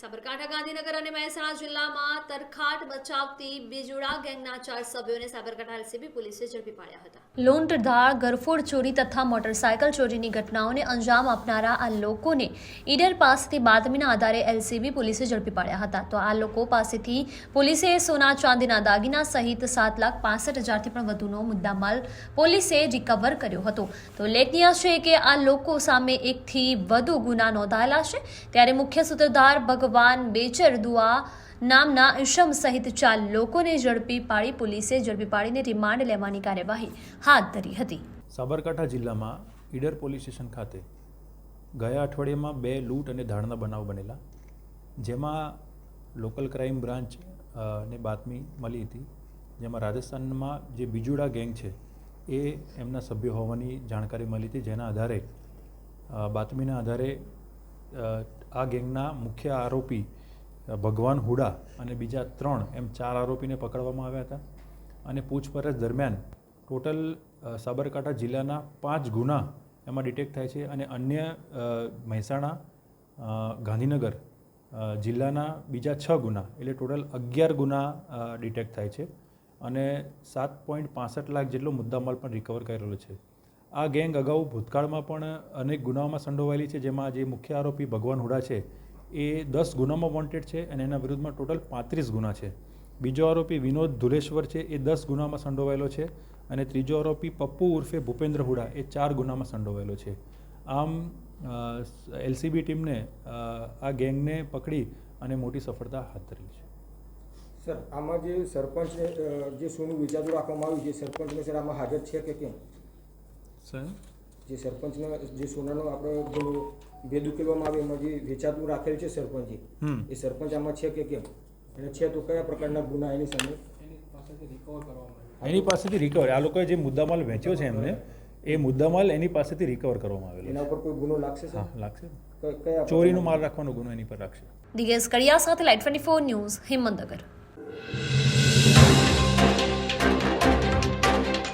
સાબરકાંઠા ગાંધીનગર અને મહેસાણા જિલ્લામાં તરખાટ બચાવતી બીજુડા ગેંગના ચાર સભ્યોને સાબરકાંઠા એલસીબી પોલીસે ઝડપી પાડ્યા હતા. લૂંટ ધાળ ગરફોડ ચોરી તથા મોટરસાયકલ ચોરીની ઘટનાઓને અંજામ આપનારા આ લોકોને ઈડર પાસેથી બાતમીના આધારે એલસીબી પોલીસે ઝડપી પાડ્યા હતા. તો આ લોકો પાસેથી પોલીસે સોના ચાંદીના દાગીના સહિત સાત લાખ પાસઠ હજારથી પણ વધુનો મુદ્દામાલ પોલીસે રિકવર કર્યો હતો. તો ઉલ્લેખનીય છે કે આ લોકો સામે એકથી વધુ ગુના નોંધાયેલા છે. ત્યારે મુખ્ય સૂત્રધાર ભગવાન બેચર દુઆ નામના ઇશમ સહિત ચાર લોકોને ઝડપી પાડી પોલીસે ઝડપી પાડીને રિમાન્ડ લેવાની કાર્યવાહી હાથ ધરી હતી. સાબરકાંઠા જિલ્લામાં ઈડર પોલીસ સ્ટેશન ખાતે ગયા અઠવાડિયામાં બે લૂંટ અને ધાડના બનાવ બનેલા, જેમાં લોકલ ક્રાઇમ બ્રાન્ચ ને બાતમી મળી હતી, જેમાં રાજસ્થાનમાં જે બીજુડા ગેંગ છે, એ એમના સભ્ય હોવાની જાણકારી મળી હતી, જેના આધારે બાતમીના આધારે આ ગેંગના મુખ્ય આરોપી ભગવાન હુડા અને બીજા ત્રણ એમ ચાર આરોપીને પકડવામાં આવ્યા હતા. અને પૂછપરછ દરમિયાન ટોટલ સાબરકાંઠા જિલ્લાના પાંચ ગુના એમાં ડિટેક્ટ થાય છે અને અન્ય મહેસાણા ગાંધીનગર જિલ્લાના બીજા છ ગુના એટલે ટોટલ અગિયાર ગુના ડિટેક્ટ થાય છે. અને સાત પોઈન્ટ પાસઠ લાખ જેટલો મુદ્દામાલ પણ રિકવર કરેલો છે. આ ગેંગ અગાઉ ભૂતકાળમાં પણ અનેક ગુનાઓમાં સંડોવાયેલી છે, જેમાં જે મુખ્ય આરોપી ભગવાન હુડા છે, એ દસ ગુનામાં વોન્ટેડ છે અને એના વિરુદ્ધમાં ટોટલ પાંત્રીસ ગુના છે. બીજો આરોપી વિનોદ ધુલેશ્વર છે, એ દસ ગુનામાં સંડોવાયેલો છે અને ત્રીજો આરોપી પપ્પુ ઉર્ફે ભૂપેન્દ્ર હુડા, એ ચાર ગુનામાં સંડોવાયેલો છે. આમ એલસીબી ટીમને આ ગેંગને પકડી અને મોટી સફળતા હાથ ધરી છે. સર, આમાં જે સરપંચને જે સોનું વિચારું રાખવામાં આવ્યું છે સરપંચને સર આમાં હાજર છે કે કેમ? જે સરપંચને જે સોનાનો આપણે જો ભેદ ઉકેલવામાં આવે એમાં જે વેચાતું રાખેલ છે સરપંચે હમ. એ સરપંચ આમાં છે કે કેમ? અને છે તો કયા પ્રકારના ગુના એની સામે? એની પાસેથી રિકવર આ લોકોએ જે મુદ્દામાલ વેચ્યો છે એમને એ મુદ્દામાલ એની પાસેથી રિકવર કરવામાં આવેલો એના ઉપર કોઈ ગુનો લાગશે હા લાગશે. કયા ચોરીનો માલ રાખવાનો ગુનો એની પર રાખશે. દિગેશ કડિયા સાથે light twenty four news Himmatnagar.